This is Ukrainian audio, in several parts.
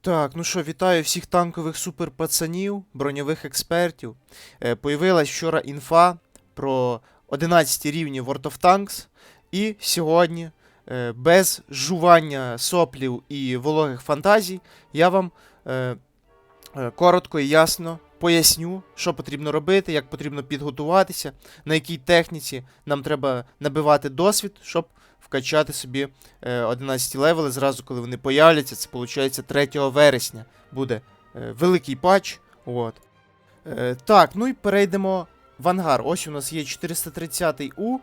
Так, ну що, вітаю всіх танкових суперпацанів, броньових експертів. Е, появилась вчора інфа про 11 рівні World of Tanks. І сьогодні, е, без жування соплів і вологих фантазій, я вам е, е, коротко і ясно поясню, що потрібно робити, як потрібно підготуватися, на якій техніці нам треба набивати досвід, щоб вкачати собі е, 11 левели зразу, коли вони появляться. Це виходить 3 вересня буде е, великий патч. От. Е, так, ну і перейдемо в ангар. Ось у нас є 430 У.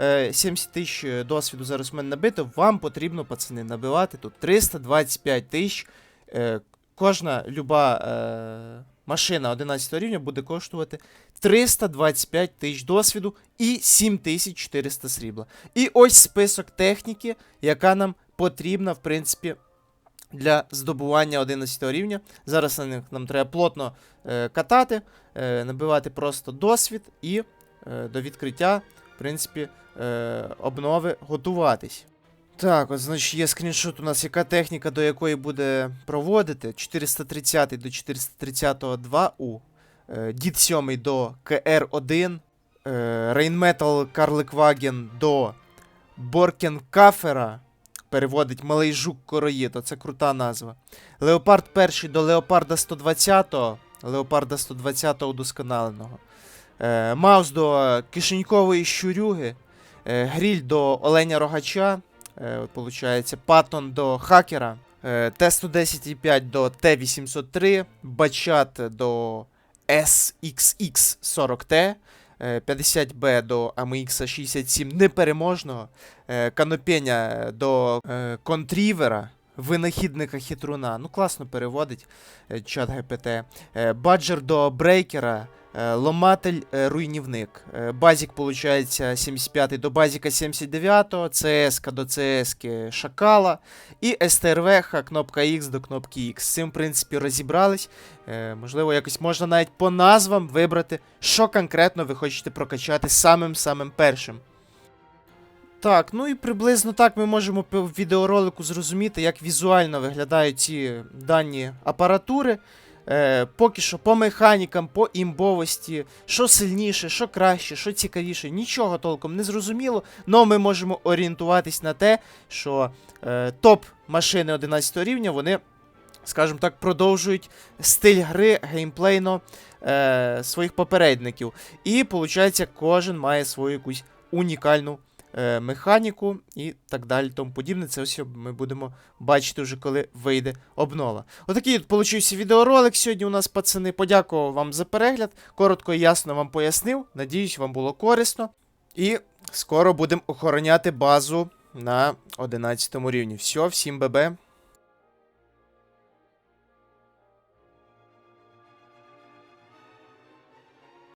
е, 70 тисяч е, досвіду зараз в мене набито. Вам потрібно, пацани, набивати тут 325 тисяч. Е, кожна люба е, машина 11 рівня буде коштувати 325 тисяч досвіду і 7400 срібла. І ось список техніки, яка нам потрібна, в принципі, для здобування 11 рівня. Зараз на них нам треба плотно е, катати, е, набивати просто досвід і е, до відкриття, в принципі, е, обнови готуватись. Так, от, значить, є скріншот у нас, яка техніка до якої буде проводити. 430 до 430 2У. Е, Дід 7 до КР1. е, Rainmetal Карликваген до Боркенкафера. Переводить малий жук короїд, це крута назва. Леопард 1 до Леопарда 120, Леопарда 120 удосконаленого. Е, Маус до кишенькової щурюги. Е, Гріль до Оленя Рогача. Е, от, Паттон до хакера. Е, Т-110,5 до Т-803. Бачат до SXX40T. е, 50Б до AMX 67 непереможного. Е, Канопеня до е, контрівера, винахідника хитруна. Ну, класно переводить е, чат ГПТ. Е, Баджер до брейкера. Е, Ломатель е, руйнівник. Е, Базік, виходить, 75-й до базіка 79-го, ЦС до ЦС Шакала. І СТРВХ, кнопка X до кнопки X. З цим, в принципі, розібрались. Можливо, якось можна навіть по назвам вибрати, що конкретно ви хочете прокачати самим-самим першим. Так, ну і приблизно так ми можемо по відеоролику зрозуміти, як візуально виглядають ці дані апаратури. Е, поки що по механікам, по імбовості, що сильніше, що краще, що цікавіше, нічого толком не зрозуміло. Но ми можемо орієнтуватись на те, що е, топ машини 11 рівня, вони, скажімо так, продовжують стиль гри геймплейно е, своїх попередників. І, виходить, кожен має свою якусь унікальну механіку і так далі, тому подібне. Це ось ми будемо бачити вже, коли вийде обнова. Отакий от получився відеоролик сьогодні у нас, пацани. Подякував вам за перегляд. Коротко і ясно вам пояснив. Надіюсь, вам було корисно. І скоро будемо охороняти базу на 11 рівні. Все, всім бебе.